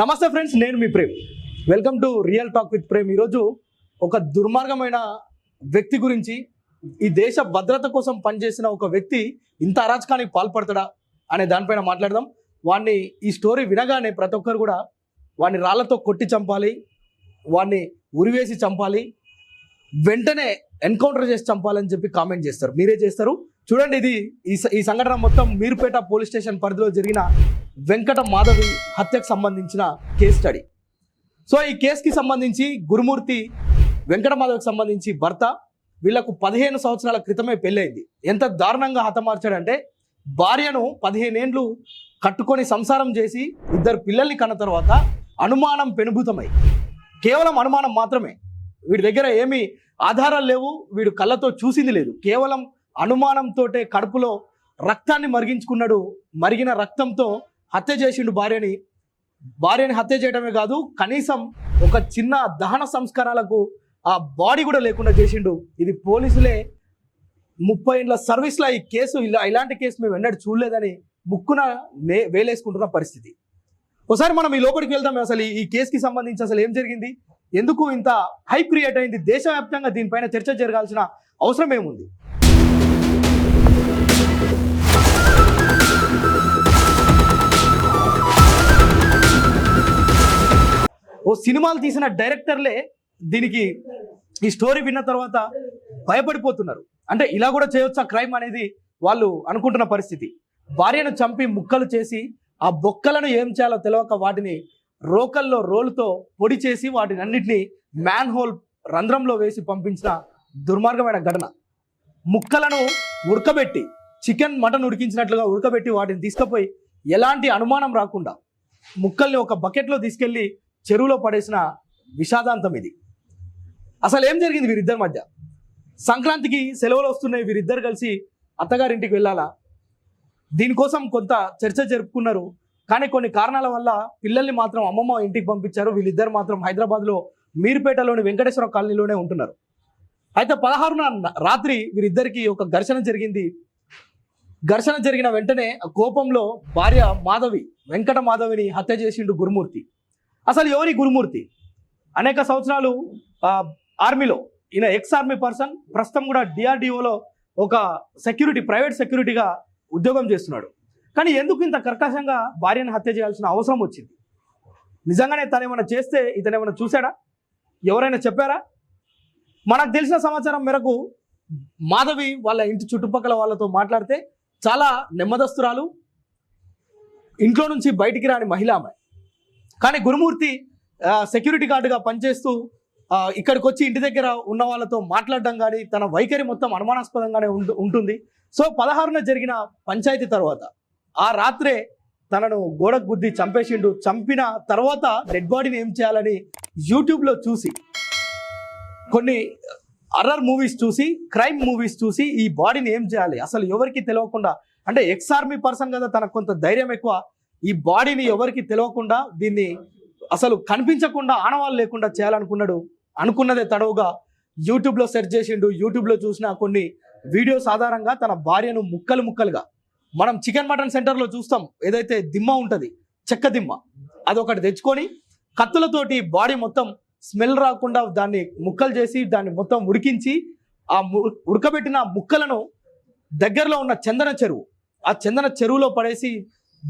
నమస్తే ఫ్రెండ్స్ నేను మీ Prem. Welcome to real talk with Prem. ఈరోజు ఒక దుర్మార్గమైన వ్యక్తి గురించి ఈ దేశ భద్రత కోసం పనిచేసిన ఒక వ్యక్తి ఇంత అరాచకానికి పాల్పడతాడా అనే దానిపైన మాట్లాడదాం. వాడిని ఈ స్టోరీ వినగానే ప్రతి ఒక్కరు కూడా వాడిని రాళ్ళతో కొట్టి చంపాలి వాడిని ఉరివేసి చంపాలి వెంటనే ఎన్కౌంటర్ చేసి చంపాలని చెప్పి కామెంట్ చేస్తారు. మీరే చేస్తారు. చూడండి ఇది ఈ ఈ సంఘటన మొత్తం మీరుపేట పోలీస్ స్టేషన్ పరిధిలో జరిగిన వెంకట మాధవి హత్యకు సంబంధించిన కేస్ స్టడీ. సో ఈ కేసుకి సంబంధించి గురుమూర్తి వెంకట మాధవికి సంబంధించి భర్త వీళ్ళకు పదిహేను సంవత్సరాల క్రితమే పెళ్ళైంది ఎంత దారుణంగా హతమార్చాడంటే భార్యను పదిహేనేండ్లు కట్టుకొని సంసారం చేసి ఇద్దరు పిల్లల్ని కన్న తర్వాత అనుమానం పెనుభూతమై. కేవలం అనుమానం మాత్రమే. వీడి దగ్గర ఏమీ ఆధారాలు లేవు వీడు కళ్ళతో చూసింది లేదు. కేవలం అనుమానంతోటే కడుపులో రక్తాన్ని మరిగించుకున్నాడు. మరిగిన రక్తంతో హత్య చేసిండు భార్యని. భార్యని హత్య చేయడమే కాదు కనీసం ఒక చిన్న దహన సంస్కారాలకు ఆ బాడీ కూడా లేకుండా చేసిండు. ఇది పోలీసులే ముప్పై ఏళ్ళ సర్వీస్లో ఈ కేసు ఇలా ఇలాంటి కేసు మేము ఎన్నడూ చూడలేదని ముక్కున నే వేలేసుకుంటున్న పరిస్థితి. ఒకసారి మనం ఈ లోపలికి వెళ్దాం. అసలు ఈ- కేసుకి సంబంధించి అసలు ఏం జరిగింది? ఎందుకు ఇంత హై క్రియేట్ అయింది? దేశవ్యాప్తంగా దీనిపైన చర్చ జరగాల్సిన అవసరం ఏముంది? సినిమాలు తీసిన డైరెక్టర్లే దీనికి ఈ స్టోరీ విన్న తర్వాత భయపడిపోతున్నారు. అంటే ఇలా కూడా చేయొచ్చా క్రైమ్ అనేది వాళ్ళు అనుకుంటున్న పరిస్థితి. భార్యను చంపి ముక్కలు చేసి ఆ బొక్కలను ఏం చేయాలో తెలియక వాటిని రోకల్లో రోలుతో పొడి చేసి వాటిని అన్నిటినీ మ్యాన్ హోల్ రంధ్రంలో వేసి పంపించిన దుర్మార్గమైన ఘటన. ముక్కలను ఉడకబెట్టి చికెన్ మటన్ ఉడికించినట్లుగా ఉడకబెట్టి వాటిని తీసుకుపోయి ఎలాంటి అనుమానం రాకుండా ముక్కల్ని ఒక బకెట్లో తీసుకెళ్ళి చెరువులో పడేసిన విషాదాంతం ఇది. అసలు ఏం జరిగింది వీరిద్దరి మధ్య? సంక్రాంతికి సెలవులు వస్తున్నాయి వీరిద్దరు కలిసి అత్తగారింటికి వెళ్ళాలా? దీనికోసం కొంత చర్చ జరుపుకున్నారు. కానీ కొన్ని కారణాల వల్ల పిల్లల్ని మాత్రం అమ్మమ్మ ఇంటికి పంపించారు. వీళ్ళిద్దరు మాత్రం హైదరాబాద్లో మీరుపేటలోని వెంకటేశ్వర కాలనీలోనే ఉంటున్నారు. అయితే పదహారున రాత్రి వీరిద్దరికి ఒక ఘర్షణ జరిగింది. ఘర్షణ జరిగిన వెంటనే కోపంలో భార్య మాధవి వెంకట మాధవిని హత్య చేసిండు గురుమూర్తి. అసలు ఎవరి గురుమూర్తి? అనేక సంవత్సరాలు ఆర్మీలో. ఈయన ఎక్స్ ఆర్మీ పర్సన్ ప్రస్తుతం కూడా డిఆర్డిఓలో ఒక సెక్యూరిటీ ప్రైవేట్ సెక్యూరిటీగా ఉద్యోగం చేస్తున్నాడు. కానీ ఎందుకు ఇంత కర్కశంగా భార్యను హత్య చేయాల్సిన అవసరం వచ్చింది? నిజంగానే తను ఏమైనా చేస్తే ఇతను ఏమైనా చూశాడా? ఎవరైనా చెప్పారా? మనకు తెలిసిన సమాచారం మేరకు మాధవి వాళ్ళ ఇంటి చుట్టుపక్కల వాళ్ళతో మాట్లాడితే చాలా నెమ్మదస్తురాలు ఇంట్లో నుంచి బయటికి రాని మహిళ కానీ గురుమూర్తి సెక్యూరిటీ గార్డుగా పనిచేస్తూ ఇక్కడికి వచ్చి ఇంటి దగ్గర ఉన్న వాళ్ళతో మాట్లాడడం కానీ తన వైఖరి మొత్తం అనుమానాస్పదంగానే ఉంటుంది. సో పదహారున జరిగిన పంచాయతీ తర్వాత ఆ రాత్రే తనను గోడకు గుద్ది చంపేసిండు. చంపిన తర్వాత డెడ్ బాడీని ఏం చేయాలని యూట్యూబ్లో చూసి కొన్ని అర్రర్ మూవీస్ చూసి క్రైమ్ మూవీస్ చూసి ఈ బాడీని ఏం చేయాలి? అసలు ఎవరికి తెలియకుండా అంటే ఎక్స్ ఆర్మీ పర్సన్ కదా తనకు కొంత ధైర్యం ఎక్కువ ఈ బాడీని ఎవరికి తెలియకుండా దీన్ని అసలు కనిపించకుండా ఆనవాళ్ళు లేకుండా చేయాలనుకున్నాడు అనుకున్నదే తడవుగా యూట్యూబ్లో సెర్చ్ చేసిండు యూట్యూబ్లో చూసిన కొన్ని వీడియోస్ ఆధారంగా తన భార్యను ముక్కలు ముక్కలుగా. మనం చికెన్ మటన్ సెంటర్లో చూస్తాం ఏదైతే దిమ్మ ఉంటుంది చెక్క దిమ్మ అదొకటి తెచ్చుకొని కత్తులతోటి బాడీ మొత్తం స్మెల్ రాకుండా దాన్ని ముక్కలు చేసి దాన్ని మొత్తం ఉడికించి ఆ ము- ఉడకబెట్టిన ముక్కలను దగ్గరలో ఉన్న చందన చెరువు ఆ చందన చెరువులో పడేసి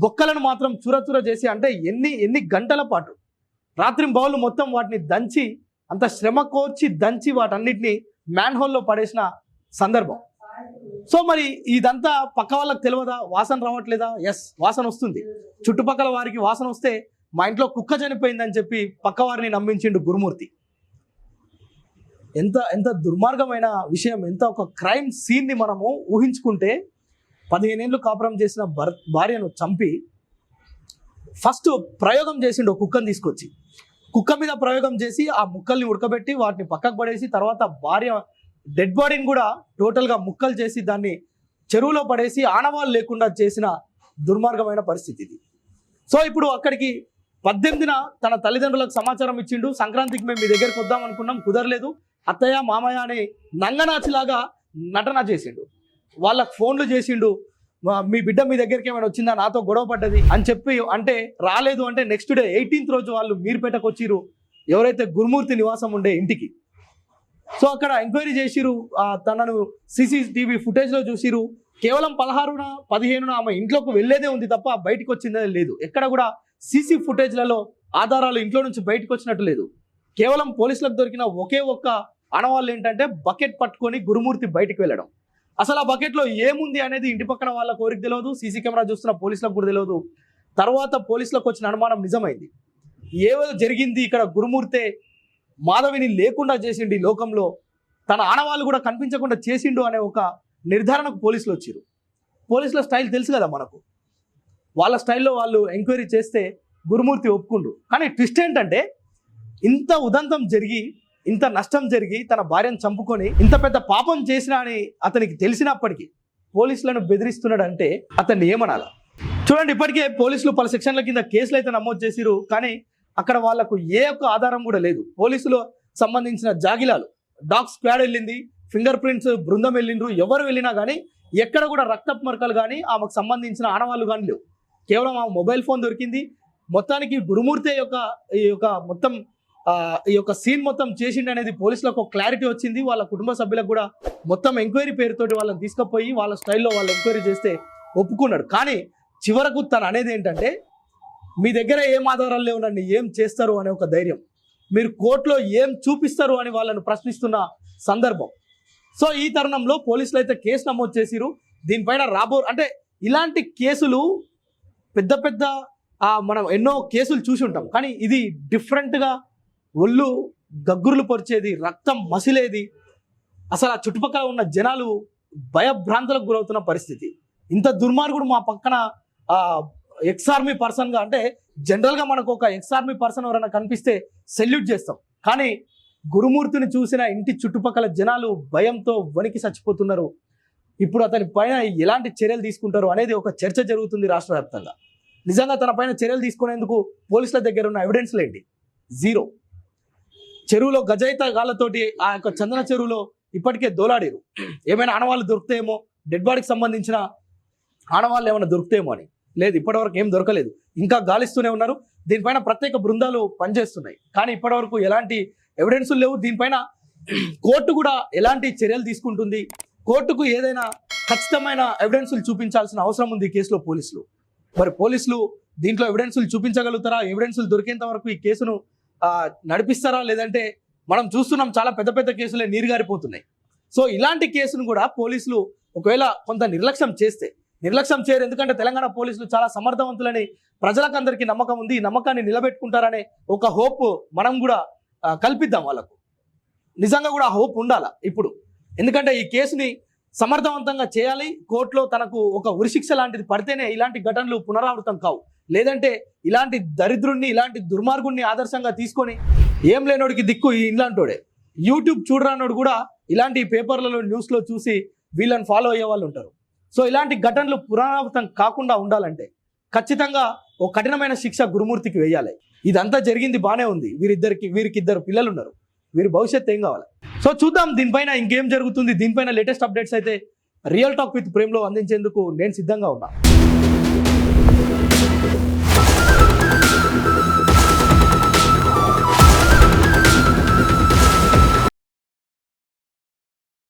బొక్కలను మాత్రం చూరచూర చేసి అంటే ఎన్ని ఎన్ని గంటల పాటు రాత్రి బౌలు మొత్తం వాటిని దంచి అంత శ్రమ కోర్చి దంచి వాటన్నిటిని మ్యాన్ హోల్లో పడేసిన సందర్భం. సో మరి ఇదంతా పక్క వాళ్ళకి తెలియదా వాసన రావట్లేదా? ఎస్ వాసన వస్తుంది. చుట్టుపక్కల వారికి వాసన వస్తే మా ఇంట్లో కుక్క చనిపోయిందని చెప్పి పక్క వారిని నమ్మించిండు గురుమూర్తి. ఎంత ఎంత దుర్మార్గమైన విషయం ఎంత ఒక క్రైమ్ సీన్ని మనము ఊహించుకుంటే పదిహేనేళ్ళు కాపురం చేసిన భర్ భార్యను చంపి ఫస్ట్ ప్రయోగం చేసిండు ఒక కుక్కను తీసుకొచ్చి. కుక్క మీద ప్రయోగం చేసి ఆ ముక్కల్ని ఉడకబెట్టి వాటిని పక్కకు పడేసి తర్వాత భార్య డెడ్ బాడీని కూడా టోటల్గా ముక్కలు చేసి దాన్ని చెరువులో పడేసి ఆనవాళ్ళు లేకుండా చేసిన దుర్మార్గమైన పరిస్థితి ఇది. సో ఇప్పుడు అక్కడికి పద్దెనిమిదిన తన తల్లిదండ్రులకు సమాచారం ఇచ్చిండు. సంక్రాంతికి మేము మీ దగ్గరికి వద్దాం అనుకున్నాం. కుదరలేదు. అత్తయ్య మామయ్య అనే నంగనాచిలాగా నటన చేసిండు. వాళ్ళకు ఫోన్లు చేసిండు మీ బిడ్డ మీ దగ్గరికి ఏమైనా వచ్చిందా? నాతో గొడవ పడ్డది అని చెప్పి అంటే రాలేదు అంటే నెక్స్ట్ డే ఎయిటీన్త్ రోజు వాళ్ళు మీరుపేటకు వచ్చిరు ఎవరైతే గురుమూర్తి నివాసం ఉండే ఇంటికి. సో అక్కడ ఎంక్వైరీ చేసిరు తనను సీసీటీవీ ఫుటేజ్లో చూసిరు కేవలం పదహారున పదిహేనున ఆమె ఇంట్లోకి వెళ్ళేదే ఉంది తప్ప బయటకు వచ్చిందే లేదు. ఎక్కడ కూడా సీసీ ఫుటేజ్లలో ఆధారాలు ఇంట్లో నుంచి బయటకు వచ్చినట్టు లేదు. కేవలం పోలీసులకు దొరికిన ఒకే ఒక్క ఆనవాళ్ళు ఏంటంటే బకెట్ పట్టుకొని గురుమూర్తి బయటికి వెళ్ళడం. అసలు ఆ బకెట్లో ఏముంది అనేది ఇంటి పక్కన వాళ్ళ కోరిక తెలియదు సీసీ కెమెరా చూస్తున్న పోలీసులకు కూడా తెలియదు తర్వాత పోలీసులకు వచ్చిన అనుమానం నిజమైంది. ఏవో జరిగింది ఇక్కడ గురుమూర్తే మాధవిని లేకుండా చేసిండు ఈ లోకంలో తన ఆనవాళ్ళు కూడా కనిపించకుండా చేసిండు అనే ఒక నిర్ధారణకు పోలీసులు వచ్చారు పోలీసుల స్టైల్ తెలుసు కదా మనకు. వాళ్ళ స్టైల్లో వాళ్ళు ఎంక్వైరీ చేస్తే గురుమూర్తి ఒప్పుకుండు కానీ ట్విస్ట్ ఏంటంటే ఇంత ఉదంతం జరిగి ఇంత నష్టం జరిగి తన భార్యను చంపుకొని ఇంత పెద్ద పాపం చేసినా అని అతనికి తెలిసినప్పటికీ పోలీసులను బెదిరిస్తున్నాడు అంటే అతన్ని ఏమనాలా? చూడండి ఇప్పటికే పోలీసులు పలు సెక్షన్ల కింద కేసులు అయితే నమోదు చేసిరు కానీ అక్కడ వాళ్ళకు ఏ ఒక్క ఆధారం కూడా లేదు. పోలీసులు సంబంధించిన జాగిలాలు డాగ్ స్క్వాడ్ వెళ్ళింది ఫింగర్ ప్రింట్స్ బృందం వెళ్ళిండ్రు ఎవరు వెళ్ళినా కానీ ఎక్కడ కూడా రక్తపు మరకలు కానీ ఆమెకు సంబంధించిన ఆడవాళ్ళు కానీ లేవు. కేవలం ఆ మొబైల్ ఫోన్ దొరికింది. మొత్తానికి గురుమూర్తి యొక్క ఈ యొక్క మొత్తం ఈ యొక్క సీన్ మొత్తం చేసిండు అనేది పోలీసులకు ఒక క్లారిటీ వచ్చింది. వాళ్ళ కుటుంబ సభ్యులకు కూడా మొత్తం ఎంక్వైరీ పేరుతోటి వాళ్ళని తీసుకుపోయి వాళ్ళ స్టైల్లో వాళ్ళు ఎంక్వైరీ చేస్తే ఒప్పుకున్నాడు. కానీ చివరకు తను అనేది ఏంటంటే మీ దగ్గర ఏం ఆధారాలు లేవు ఏం చేస్తారు? అనే ఒక ధైర్యం. మీరు కోర్టులో ఏం చూపిస్తారు అని వాళ్ళను ప్రశ్నిస్తున్న సందర్భం. సో ఈ తరుణంలో పోలీసులు అయితే కేసు నమోదు చేసిరు దీనిపైన రాబో అంటే ఇలాంటి కేసులు పెద్ద పెద్ద మనం ఎన్నో కేసులు చూసి ఉంటాం. కానీ ఇది డిఫరెంట్గా ఒళ్ళు గగ్గురులు పరిచేది రక్తం మసిలేది. అసలు ఆ చుట్టుపక్కల ఉన్న జనాలు భయభ్రాంతులకు గురవుతున్న పరిస్థితి. ఇంత దుర్మార్గుడు మా పక్కన ఎక్స్ ఆర్మీ పర్సన్గా అంటే జనరల్గా మనకు ఒక ఎక్స్ ఆర్మీ పర్సన్ ఎవరైనా కనిపిస్తే సెల్యూట్ చేస్తాం. కానీ గురుమూర్తిని చూసిన ఇంటి చుట్టుపక్కల జనాలు భయంతో వణికి చచ్చిపోతున్నారు. ఇప్పుడు అతని పైన ఎలాంటి చర్యలు తీసుకుంటారు అనేది ఒక చర్చ జరుగుతుంది రాష్ట్ర వ్యాప్తంగా. నిజంగా తన పైన చర్యలు తీసుకునేందుకు పోలీసుల దగ్గర ఉన్న ఎవిడెన్స్లు ఏంటి జీరో. చెరువులో గజయిత గాళ్ళతోటి ఆ యొక్క చందన చెరువులో ఇప్పటికే దోలాడారు. ఏమైనా ఆనవాళ్ళు దొరుకుతాయేమో? డెడ్ బాడీకి సంబంధించిన ఆనవాళ్ళు ఏమైనా దొరుకుతాయేమో అని. లేదు ఇప్పటివరకు ఏం దొరకలేదు. ఇంకా గాలిస్తూనే ఉన్నారు. దీనిపైన ప్రత్యేక బృందాలు పనిచేస్తున్నాయి. కానీ ఇప్పటివరకు ఎలాంటి ఎవిడెన్సులు లేవు. దీనిపైన కోర్టు కూడా ఎలాంటి చర్యలు తీసుకుంటుంది? కోర్టుకు ఏదైనా ఖచ్చితమైన ఎవిడెన్సులు చూపించాల్సిన అవసరం ఉంది ఈ కేసులో పోలీసులు. మరి పోలీసులు దీంట్లో ఎవిడెన్సులు చూపించగలుగుతారా? ఎవిడెన్సులు దొరికేంత వరకు ఈ కేసును నడిపిస్తారా లేదంటే మనం చూస్తున్నాం చాలా పెద్ద పెద్ద కేసులే నీరుగారిపోతున్నాయి సో ఇలాంటి కేసును కూడా పోలీసులు ఒకవేళ కొంత నిర్లక్ష్యం చేస్తే నిర్లక్ష్యం చేయరు. ఎందుకంటే తెలంగాణ పోలీసులు చాలా సమర్థవంతులని ప్రజలకు అందరికీ నమ్మకం ఉంది. ఈ నమ్మకాన్ని నిలబెట్టుకుంటారనే ఒక హోప్ మనం కూడా కల్పిద్దాం వాళ్ళకు. నిజంగా కూడా ఆ హోప్ ఉండాలా ఇప్పుడు? ఎందుకంటే ఈ కేసుని సమర్థవంతంగా చేయాలి. కోర్టులో తనకు ఒక ఉరిశిక్ష లాంటిది పడితేనే ఇలాంటి ఘటనలు పునరావృతం కావు. లేదంటే ఇలాంటి దరిద్రుణ్ణి ఇలాంటి దుర్మార్గుణ్ణి ఆదర్శంగా తీసుకొని ఏం లేనోడికి దిక్కు ఇలాంటోడే యూట్యూబ్ చూడరానోడు కూడా ఇలాంటి పేపర్లలో న్యూస్లో చూసి వీళ్ళని ఫాలో అయ్యే వాళ్ళు ఉంటారు. సో ఇలాంటి ఘటనలు పునరావృతం కాకుండా ఉండాలంటే ఖచ్చితంగా ఓ కఠినమైన శిక్ష గురుమూర్తికి వేయాలి. ఇదంతా జరిగింది బాగానే ఉంది. వీరిద్దరికి వీరికి ఇద్దరు పిల్లలు ఉన్నారు వీరి భవిష్యత్తు ఏం కావాలి? సో చూద్దాం దీనిపైన ఇంకేం జరుగుతుంది. దీనిపైన లేటెస్ట్ అప్డేట్స్ అయితే రియల్ టాక్ విత్ ప్రేమ్లో అందించేందుకు నేను సిద్ధంగా ఉన్నా. Thank you.